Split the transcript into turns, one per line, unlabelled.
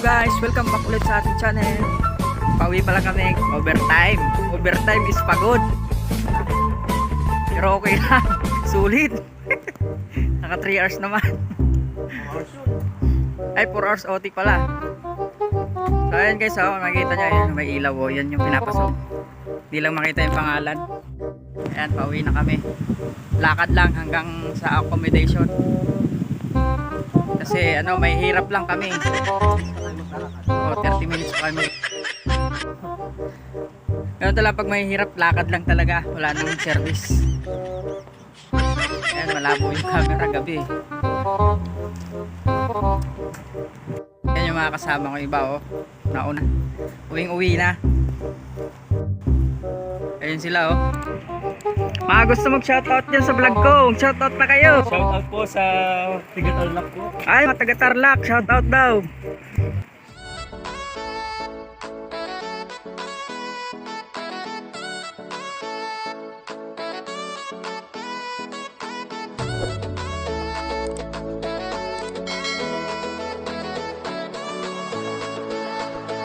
guys, welcome back ulit sa ating channel. Pauwi pala kami, overtime. Overtime is pagod. Pero okay lang, sulit. Naka 3 hours naman. Ay, 4 hours OT pala. So ayan guys, oh, makikita nyo yun, may ilaw oh, yan yung pinapasok. Hindi lang makita yung pangalan. Ayan, pauwi na kami. Lakad lang hanggang sa accommodation. Kasi ano, may hirap lang kami. Oh, 30 minutes pa kami. Ganun talaga pag may hirap, lakad lang talaga. Wala nang service. Ayan, malabo yung camera gabi. Ayan yung mga kasama ko iba oh. Nauna. Uwing uwi na. Ayun sila oh. Mga gusto mag-shoutout dyan sa vlog ko. Shoutout na kayo.
Shout out po sa Tigatalnak po.
Ay, mga taga Tarlac, shoutout daw.